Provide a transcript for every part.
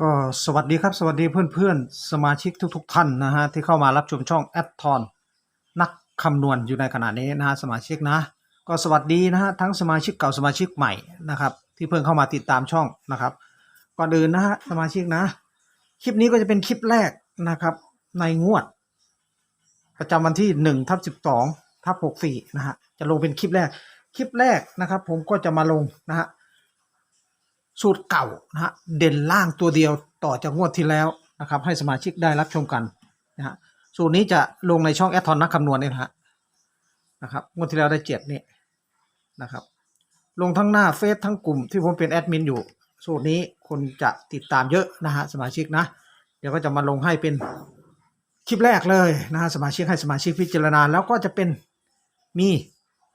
ก็สวัสดีครับสวัสดีเพื่อนๆ สมาชิกทุก ๆ ท่านนะฮะที่เข้ามารับชมช่องแอดทอนนักคำนวณอยู่ในขณะนี้นะฮะสมาชิกนะ ก็สวัสดีนะฮะทั้งสมาชิกเก่าสมาชิกใหม่นะครับที่เพิ่งเข้ามาติดตามช่องนะครับก่อนอื่นนะฮะสมาชิกนะ คลิปนี้ก็จะเป็นคลิปแรกนะครับในงวด ประจำวันที่หนึ่งทับสิบสองทับหกสี่นะฮะจะลงเป็นคลิปแรกคลิปแรกนะครับ ผมก็จะมาลงนะฮะ สูตรเก่านะฮะเด่นล่างตัวเดียวต่อจากงวดที่แล้วนะครับ ให้สมาชิกได้รับชมกันนะฮะสูตรนี้จะลงในช่องแอดทอนนักคำนวณเนี่ยนะฮะนะครับงวดที่แล้วได้เจ็ดนี่นะครับ ลงทั้งหน้าเฟซทั้งกลุ่มที่ผมเป็นแอดมินอยู่ สูตรนี้คนจะติดตามเยอะนะฮะสมาชิกนะ เดี๋ยวก็จะมาลงให้เป็นคลิปแรกเลยนะฮะสมาชิกให้สมาชิกพิจารณาแล้วก็จะเป็นมี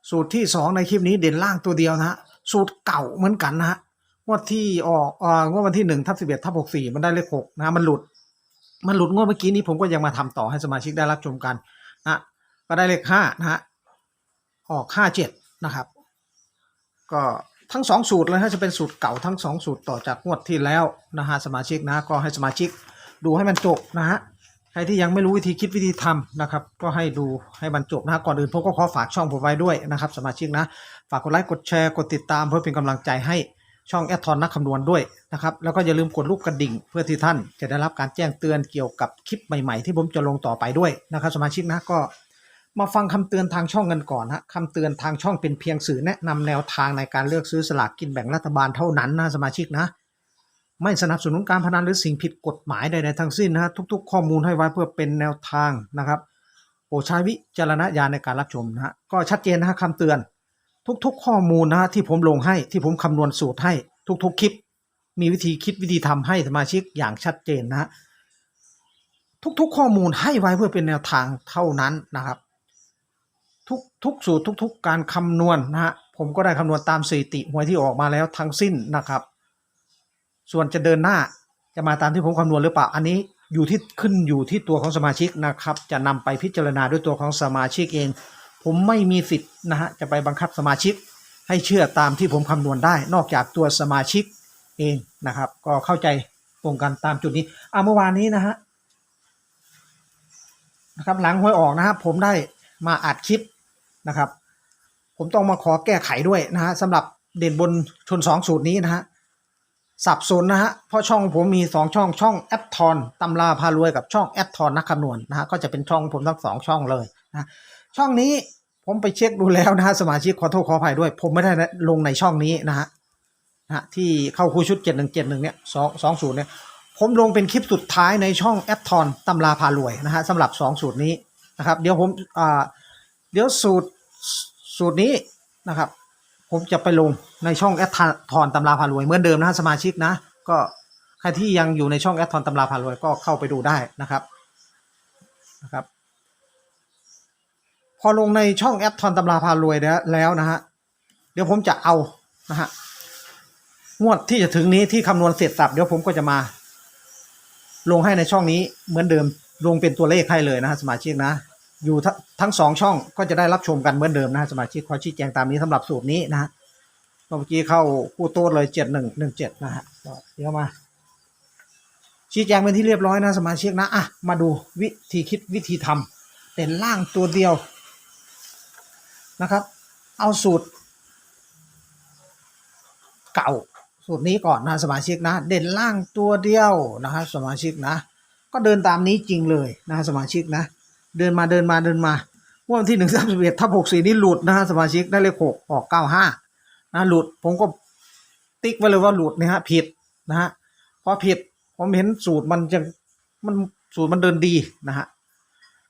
สูตรที่สองในคลิปนี้เด่นล่างตัวเดียวนะฮะสูตรเก่าเหมือนกันนะฮะ งวดที่ออกอ่องวดวันที่หนึ่งทับสิบเอ็ดทับหกสี่มันได้เลขหกนะมันหลุด มันหลุดงวดเมื่อกี้นี้ผมก็ยังมาทำต่อให้สมาชิกได้รับชมกันนะก็ได้เลขห้านะฮะออกห้าเจ็ดนะครับ ก็ทั้งสองสูตรเลยฮะจะเป็นสูตรเก่าทั้งสองสูตรต่อจากงวดที่แล้วนะฮะสมาชิกนะก็ให้สมาชิกดูให้มันจบนะฮะใครที่ยังไม่รู้วิธีคิดวิธีทำนะครับ ก็ให้ดูให้มันจบนะฮะก่อนอื่นผมก็ขอฝากช่องผมไว้ด้วยนะครับ สมาชิกนะ ฝากกดไลค์กดแชร์กดติดตามเพื่อเป็นกำลังใจให้ ช่องแอดทอนนักคำนวณด้วยนะครับ แล้วก็อย่าลืมกดรูปกระดิ่ง เพื่อที่ท่านจะได้รับการแจ้งเตือนเกี่ยวกับคลิปใหม่ๆ ที่ผมจะลงต่อไปด้วยนะครับ สมาชิกนะก็มาฟังคำเตือนทางช่องกันก่อนฮะคำเตือนทางช่องเป็นเพียงสื่อแนะนำแนวทางในการเลือกซื้อสลากกินแบ่งรัฐบาลเท่านั้นนะสมาชิกนะ ไม่สนับสนุนการพนันหรือสิ่งผิดกฎหมายใดๆทั้งสิ้นนะฮะทุกๆ ข้อมูลให้ไว้เพื่อเป็นแนวทางนะครับโปรดใช้วิจารณญาณในการรับชมนะฮะก็ชัดเจนนะฮะคำเตือน ทุกๆ ข้อมูลนะฮะที่ผมลงให้ที่ผมคำนวณสูตรให้ทุกๆ คลิป มีวิธีคิดวิธีทำให้สมาชิกอย่างชัดเจนนะฮะทุกๆ ข้อมูลให้ไว้เพื่อเป็นแนวทางเท่านั้นนะครับ ทุกทุกสูตรทุก ๆ การคำนวณนะฮะผมก็ได้คำนวณตามสถิติหวยที่ออกมาแล้วทั้งสิ้นนะครับ ส่วนจะเดินหน้าจะมาตามที่ผมคำนวณหรือเปล่าอันนี้อยู่ที่ขึ้นอยู่ที่ตัวของสมาชิกนะครับ จะนำไปพิจารณาด้วยตัวของสมาชิกเอง ผมไม่มีสิทธิ์นะฮะจะไปบังคับสมาชิก ให้เชื่อตามที่ผมคำนวณได้ นอกจากตัวสมาชิกเองนะครับ ก็เข้าใจตรงกันตามจุดนี้อะเมื่อวานนี้นะฮะนะครับหลังหวยออกนะครับผมได้มาอัดคลิปนะครับ ผมต้องมาขอแก้ไขด้วยนะฮะสำหรับเด่นบนชนสองสูตรนี้นะฮะสับสนนะฮะเพราะช่องผมมีสองช่องช่องแอดทอนตำราพารวยกับช่องแอดทอนนักคำนวณนะฮะก็จะเป็นช่องผมทั้งสองช่องเลยนะช่องนี้ ผมไปเช็คดูแล้วนะฮะสมาชิกขอโทษขออภัยด้วย ผมไม่ได้ลงในช่องนี้นะฮะนะที่เข้าคู่ชุดเจ็ดหนึ่งเจ็ดหนึ่งเนี่ยสองสองสูตรเนี่ยผมลงเป็นคลิปสุดท้ายในช่องแอดทอนตำราพารวยนะฮะสำหรับสองสูตรนี้นะครับเดี๋ยวผมอ่าเดี๋ยวสูตรสูตรนี้นะครับผมจะไปลงในช่องแอดทอนตำราพารวยเหมือนเดิมนะฮะสมาชิกนะ ก็ใครที่ยังอยู่ในช่องแอดทอนตำราพารวยก็เข้าไปดูได้นะครับนะครับ พอลงในช่องแอดทอนตำราพารวยแล้วแล้วนะฮะเดี๋ยวผมจะเอานะฮะงวดที่จะถึงนี้ที่คำนวณเสร็จสับเดี๋ยวผมก็จะมา ลงให้ในช่องนี้เหมือนเดิมลงเป็นตัวเลขให้เลยนะฮะสมาชิกนะ อยู่ทั้งสองช่องก็จะได้รับชมกันเหมือนเดิมนะฮะสมาชิกขอชี้แจงตามนี้สำหรับสูตรนี้นะฮะเมื่อกี้เข้าคู่โต้เลยเจ็ดหนึ่งหนึ่งเจ็ดนะฮะเดี๋ยวมา ชี้แจงเป็นที่เรียบร้อยนะสมาชิกนะอะมาดูวิธีคิดวิธีทำเป็นล่างตัวเดียว นะครับ เอาสูตร เก่าสูตรนี้ก่อนนะสมาชิกนะ เด่นล่างตัวเดียวนะฮะสมาชิกนะ ก็เดินตามนี้จริงเลยนะสมาชิกนะ เดินมาเดินมาเดินมาวันที่หนึ่งสามสิบเอ็ดทับหกสี่นี่หลุดนะฮะสมาชิกได้เลขหกออกเก้าห้านะหลุดผมก็ติ๊กไว้เลยว่าหลุดนะฮะผิดนะฮะพอผิดผมเห็นสูตรมันจะมันสูตรมันเดินดีนะฮะ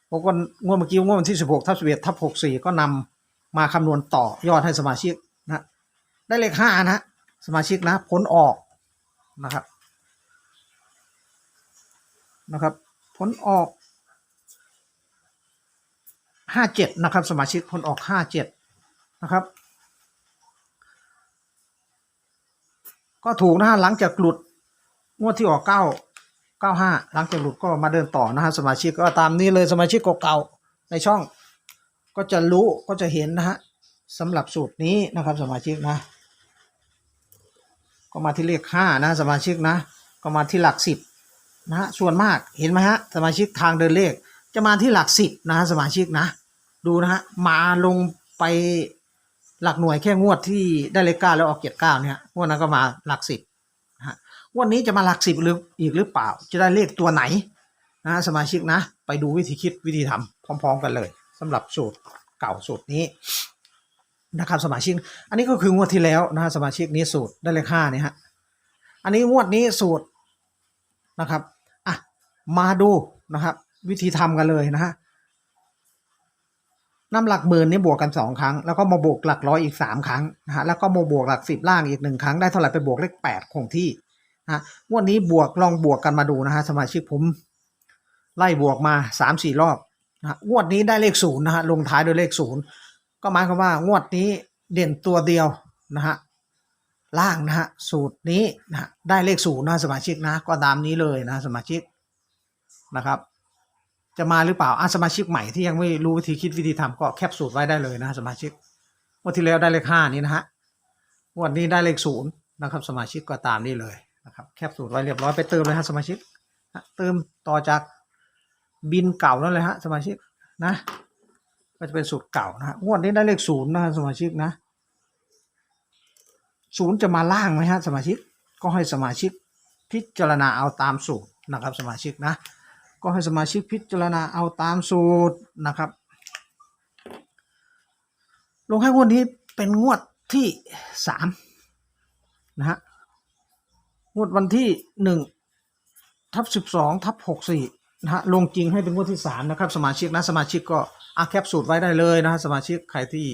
ผมก็งวดเมื่อกี้งวดวันที่สิบหกทับสิบเอ็ดทับหกสี่ก็นำ มาคำนวณต่อยอดให้สมาชิกนะได้เลขห้านะสมาชิกนะผลออกนะครับนะครับผลออกห้าเจ็ดนะครับ สมาชิกผลออกห้าเจ็ดนะครับ ก็ถูกนะฮะหลังจากหลุดงวดที่ออกเก้าเก้าห้าหลังจากหลุดก็มาเดินต่อนะฮะสมาชิกก็ตามนี้เลยสมาชิกเก่าๆในช่อง ก็จะรู้ก็จะเห็นนะฮะสำหรับสูตรนี้นะครับสมาชิกนะ ก็มาที่เลขห้านะสมาชิกนะ ก็มาที่หลักสิบนะฮะส่วนมากเห็นไหมฮะสมาชิกทางเดินเลข จะมาที่หลักสิบนะฮะสมาชิกนะ ดูนะฮะมาลงไปหลักหน่วยแค่งวดที่ได้เลขเก้าแล้วออกเจ็ดเก้าเนี่ยงวดนั้นก็มาหลักสิบนะฮะงวันนี้จะมาหลักสิบหรืออีกหรือเปล่า จะได้เลขตัวไหนนะสมาชิกนะ ไปดูวิธีคิดวิธีทำพร้อม ๆ กันเลย สำหรับสูตรเก่าสูตรนี้นะครับสมาชิก อันนี้ก็คืองวดที่แล้วนะฮะสมาชิกนี้สูตรได้เลขห้าเนี่ยฮะ อันนี้งวดนี้สูตรนะครับ อะ มาดูนะครับ วิธีทำกันเลยนะฮะน้ำหลักหมื่นนี่บวกกันสองครั้ง แล้วก็มาบวกหลักร้อยอีกสามครั้งนะฮะ แล้วก็มาบวกหลักสิบล่างอีกหนึ่งครั้ง ได้เท่าไหร่ไปบวกเลขแปดคงที่นะฮะงวดนี้บวกลองบวกกันมาดูนะฮะสมาชิกผม ไล่บวกมาสามสี่รอบ นะงวดนี้ได้เลขศูนย์นะฮะลงท้ายด้วยเลขศูนย์ก็หมายความว่างวดนี้เด่นตัวเดียวนะฮะล่างนะฮะสูตรนี้นะะได้เลขศูนย์นะสมาชิกนะ ก็ตามนี้เลยนะสมาชิกนะครับ จะมาหรือเปล่าอะสมาชิกใหม่ที่ยังไม่รู้วิธีคิดวิธีทำก็แคปสูตรไว้ได้เลยนะสมาชิกงวันที่แล้วได้เลขห้านี้นะฮะงวันนี้ได้เลขศูนย์นะครับ สมาชิกก็ตามนี้เลยนะครับ แคปสูตรไว้เรียบร้อยไปเติมเลยฮะสมาชิกเติมต่อจาก บินเก่านั่นเลยฮะ สมาชิกนะ ก็จะเป็นสูตรเก่านะฮะงวดนี้ได้เลขศูนย์นะฮะสมาชิกนะศูนย์จะมาล่างไหมฮะสมาชิกก็ให้สมาชิกพิจารณาเอาตามสูตรนะครับ สมาชิกนะ ก็ให้สมาชิกพิจารณาเอาตามสูตรนะครับ ลงให้งวดนี้เป็นงวดที่สามนะฮะงวดวันที่หนึ่งทับสิบสองทับหกสี่ นะฮะลงจริงให้เป็นงวดที่สามนะครับ สมาชิกนะสมาชิกก็อาแคปสูตรไว้ได้เลยนะฮะสมาชิกใครที่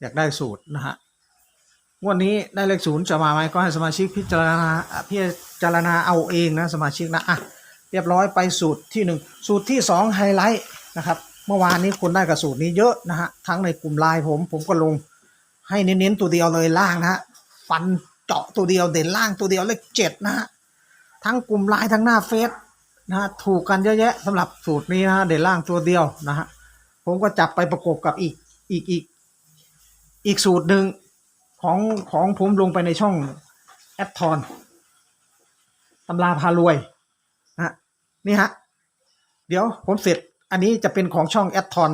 อยากได้สูตรนะฮะงวันนี้ได้เลขศูนย์จะมาไหมก็ให้สมาชิกพิจารณาพิจารณาเอาเองนะสมาชิกนะอะเรียบร้อยไปสูตรที่หนึ่งสูตรที่สองไฮไลท์นะครับเมื่อวานนี้คนได้กับสูตรนี้เยอะนะฮะทั้งในกลุ่มไลน์ผมผมก็ลงให้เน้นๆตัวเดียวเลยล่างนะฮะฟันเจาะตัวเดียวเด่นล่างตัวเดียวเลขเจ็ดนะฮะทั้งกลุ่มไลน์ทั้งหน้าเฟซ นะฮะถูกกันเยอะแยะสำหรับสูตรนี้นะฮะเด่นล่างตัวเดียวนะฮะผมก็จับไปประกบกับอีกอีกอีกอีกสูตรหนึ่งของของผมลงไปในช่องแอดทอนตำราพารวยนะฮะนี่ฮะ เดี๋ยวผมเสร็จ อันนี้จะเป็นของช่องแอดทอน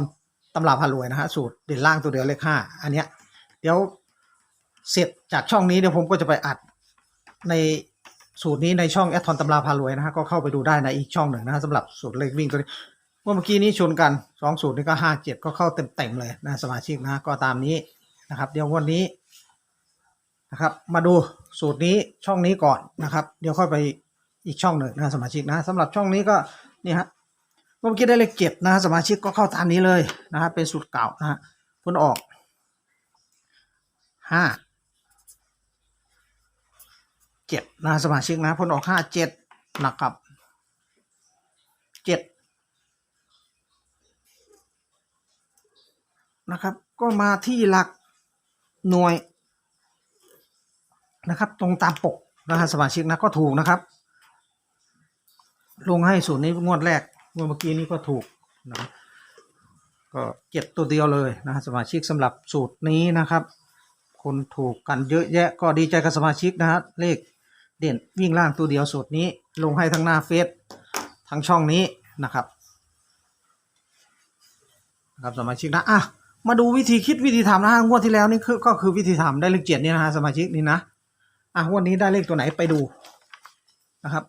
ตำราพารวยนะฮะสูตรเด่นล่างตัวเดียวเลขห้าอันเนี้ย เดี๋ยวเสร็จจากช่องนี้เดี๋ยวผมก็จะไปอัดใน สูตรนี้ในช่องแอดทอนตำราพารวยนะฮะก็เข้าไปดูได้ในอีกช่องหนึ่งนะฮะสำหรับสูตรเลขวิ่งตัวนี้เมื่อกี้นี้ชนกันสองสูตรนี้ก็ห้าเจ็ดก็เข้าเต็มๆเลยนะสมาชิกนะก็ตามนี้นะครับเดี๋ยววันนี้นะครับ มาดูสูตรนี้ช่องนี้ก่อนนะครับ เดี๋ยวค่อยไปอีกช่องหนึ่งนะสมาชิกนะสำหรับช่องนี้ก็นี่ฮะเมื่อกี้ได้เลขเจ็ดนะสมาชิกก็เข้าตามนี้เลยนะครับเป็นสูตรเก่านะฮะผลออกห้า เจ็ดนะสมาชิกนะผลออกห้าเจ็ดนะครับเจ็ดนะครับ ก็มาที่หลักหน่วยนะครับ ตรงตามปกนะฮะสมาชิกนะก็ถูกนะครับ ลงให้สูตรนี้งวดแรกงวดเมื่อกี้นี้ก็ถูกนะก็เจ็ดตัวเดียวเลยนะสมาชิกสำหรับสูตรนี้นะครับ คนถูกกันเยอะแยะก็ดีใจกับสมาชิกนะฮะเลข เด่นวิ่งล่างตัวเดียวสูตรนี้ลงให้ทั้งหน้าเฟซทั้งช่องนี้นะครับนะครับสมาชิกนะอะมาดูวิธีคิดวิธีทำนะฮะงวดที่แล้วนี่คือก็คือวิธีทำได้เลขเจ็ดนี่นะฮะสมาชิกนี่นะอะงวดนี้ได้เลขตัวไหนไปดูนะครับ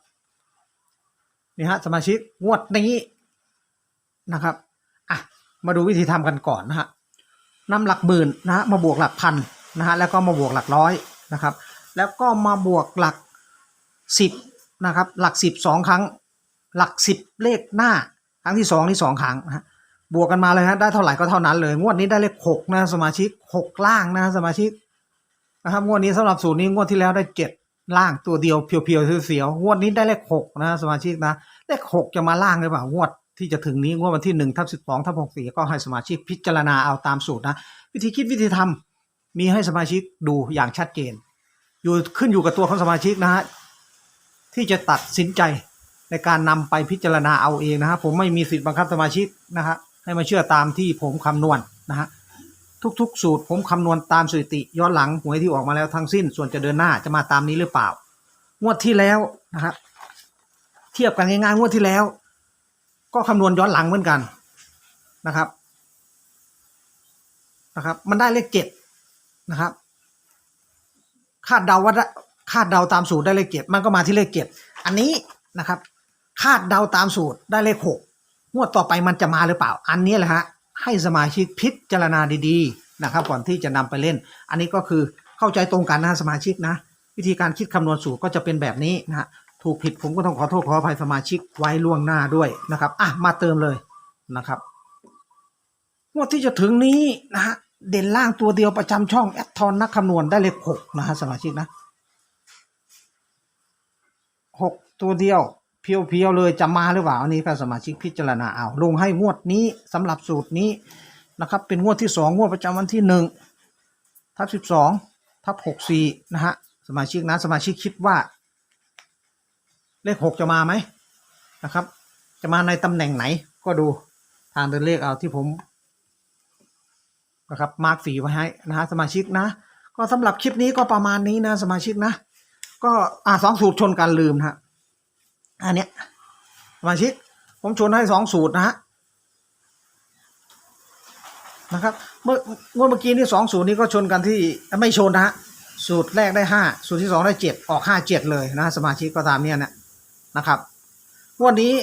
นี่ฮะสมาชิกงวดนี้นะครับอะมาดูวิธีทำกันก่อนนะฮะนำหลักหมื่นนะฮะมาบวกหลักพันนะฮะแล้วก็มาบวกหลักร้อยนะครับ แล้วก็มาบวกหลัก สิบนะครับ หลักสิบสองครั้ง หลักสิบเลขหน้า ครั้งที่สองนี่สองครั้งนะบวกกันมาเลยฮะได้เท่าไหร่ก็เท่านั้นเลย งวดนี้ได้เลขหกนะสมาชิกหกล่างนะสมาชิกนะครับงวดนี้สำหรับสูตรนี้งวดที่แล้วได้เจ็ดล่างตัวเดียวเพียวๆเสียวๆงวดนี้ได้เลขหกนะสมาชิกนะเลขหกจะมาล่างหรือเปล่างวดที่จะถึงนี้งวดวันที่หนึ่งทับสิบสองทับหกสี่ก็ให้สมาชิกพิจารณาเอาตามสูตรนะ วิธีคิดวิธีทำมีให้สมาชิกดูอย่างชัดเจน อยู่ขึ้นอยู่กับตัวของสมาชิกนะฮะ ที่จะตัดสินใจในการนำไปพิจารณาเอาเองนะฮะผมไม่มีสิทธิ์บังคับสมาชิกนะฮะให้มาเชื่อตามที่ผมคำนวณนะฮะทุกๆ สูตรผมคำนวณตามสถิติย้อนหลังหวยที่ออกมาแล้วทั้งสิ้น ส่วนจะเดินหน้าจะมาตามนี้หรือเปล่า งวดที่แล้วนะครับเทียบกันง่ายๆงวดที่แล้ว ก็คำนวณย้อนหลังเหมือนกันนะครับนะครับ มันได้เลขเจ็ดนะครับคาดเดาว่าได้ คาดเดาตามสูตรได้เลขเจ็ดมันก็มาที่เลขเจ็ดอันนี้นะครับ คาดเดาตามสูตรได้เลขหกงวดต่อไปมันจะมาหรือเปล่า อันนี้แหละฮะให้สมาชิกพิจารณาดีๆนะครับ ก่อนที่จะนำไปเล่น อันนี้ก็คือเข้าใจตรงกันนะสมาชิกนะ วิธีการคิดคำนวณสูตรก็จะเป็นแบบนี้นะฮะถูกผิดผมก็ต้องขอโทษขออภัยสมาชิกไว้ล่วงหน้าด้วยนะครับอะมาเติมเลยนะครับงวดที่จะถึงนี้นะฮะเด่นล่างตัวเดียวประจำช่องแอดทอนนักคำนวณได้เลขหกนะฮะสมาชิกนะ หกตัวเดียว เพียวๆเลยจะมาหรือเปล่าอันนี้ก็สมาชิกพิจารณาเอาลงให้งวดนี้สำหรับสูตรนี้นะครับ เป็นงวดที่สองงวดประจำวันที่หนึ่งทับสิบสองทับหกสี่นะฮะสมาชิกนะสมาชิกคิดว่า เลขหกจะมาไหมนะครับ จะมาในตำแหน่งไหนก็ดูทางเดินเลขเอาที่ผมนะครับมาร์กสีไว้ให้นะฮะสมาชิกนะ ก็สำหรับคลิปนี้ก็ประมาณนี้นะสมาชิกนะ ก็อ่าสองสูตรชนกันลืมนะฮะอันเนี้ยสมาชิกผมชนให้สองสูตรนะฮะนะครับ เมื่องวดเมื่อกี้นี่สองสูตรนี้ก็ชนกันที่ไม่ชนนะฮะสูตรแรกได้ห้าสูตรที่สองได้เจ็ดออกห้าเจ็ดเลยนะสมาชิกก็ตามเนี่ยนะนะครับงวันนี้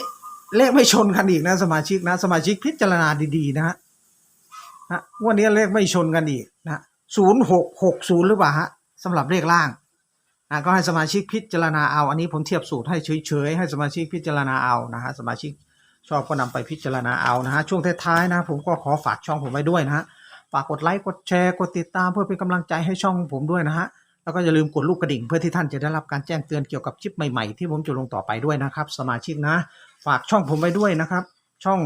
เลขไม่ชนกันอีกนะ สมาชิกนะ สมาชิกพิจารณาดีๆ นะฮะนะงวันนี้เลขไม่ชนกันอีกนะศูนย์หกหกศูนย์หรือเปล่าฮะสำหรับเลขล่าง นะก็ให้สมาชิกพิจารณาเอา อันนี้ผมเทียบสูตรให้เฉยๆ ให้สมาชิกพิจารณาเอานะฮะสมาชิกชอบก็นำไปพิจารณาเอานะฮะช่วงท้ายๆนะผมก็ขอฝากช่องผมไว้ด้วยนะฮะฝากกดไลค์กดแชร์กดติดตามเพื่อเป็นกำลังใจให้ช่องผมด้วยนะฮะแล้วก็อย่าลืมกดลูกกระดิ่งเพื่อที่ท่านจะได้รับการแจ้งเตือนเกี่ยวกับคลิปใหม่ๆ ที่ผมจะลงต่อไปด้วยนะครับ สมาชิกนะ ฝากช่องผมไว้ด้วยนะครับ ช่อง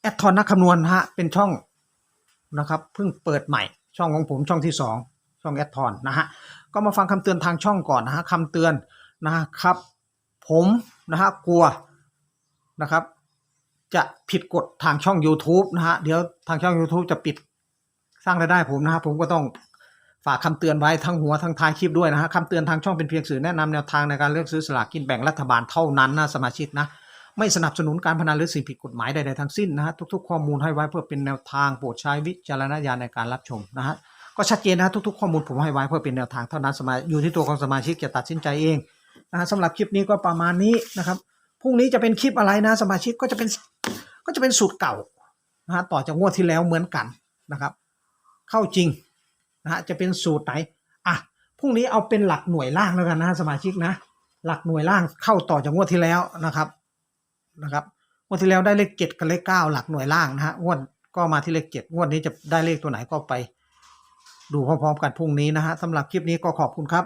แอดทอนนักคำนวณนฮะเป็นช่องนะครับเพิ่งเปิดใหม่ช่องของผมช่องที่สองช่องแอดทอนนะฮะ ก็มาฟังคำเตือนทางช่องก่อนนะฮะคำเตือนนะครับ ผมนะฮะกลัวนะครับ จะผิดกฎทางช่อง YouTube นะฮะเดี๋ยวทางช่อง YouTube จะปิดสร้างรายได้ผมนะฮะผมก็ต้องฝากคำเตือนไว้ทั้งหัวทั้งท้ายคลิปด้วยนะฮะคำเตือนทางช่องเป็นเพียงสื่อแนะนำแนวทางในการเลือกซื้อสลากกินแบ่งรัฐบาลเท่านั้นนะสมาชิกนะไม่สนับสนุนการพนันหรือสิ่งผิดกฎหมายใดๆทั้งสิ้นนะฮะทุกๆข้อมูลให้ไว้เพื่อเป็นแนวทางโปรดใช้วิจารณญาณในการรับชมนะฮะ ก็ชัดเจนนะทุกๆข้อมูลผมให้ไว้เพื่อเป็นแนวทางเท่านั้นสมาอยู่ที่ตัวของสมาชิกจะตัดสินใจเองนะฮะสำหรับคลิปนี้ก็ประมาณนี้นะครับพรุ่งนี้จะเป็นคลิปอะไรนะสมาชิกก็จะเป็นก็จะเป็นสูตรเก่านะฮะต่อจากงวดที่แล้วเหมือนกันนะครับ เข้าจริงนะฮะจะเป็นสูตรไหนอะพรุ่งนี้เอาเป็นหลักหน่วยล่างแล้วกันนะสมาชิกนะ หลักหน่วยล่างเข้าต่อจากงวดที่แล้วนะครับนะครับงวดที่แล้วได้เลขเจ็ดกับเลขเก้าหลักหน่วยล่างนะฮะงวดก็มาที่เลขเจ็ดงวดนี้จะได้เลขตัวไหนก็ไป ดูพร้อมๆกันพรุ่งนี้นะฮะสำหรับคลิปนี้ก็ขอบคุณครับ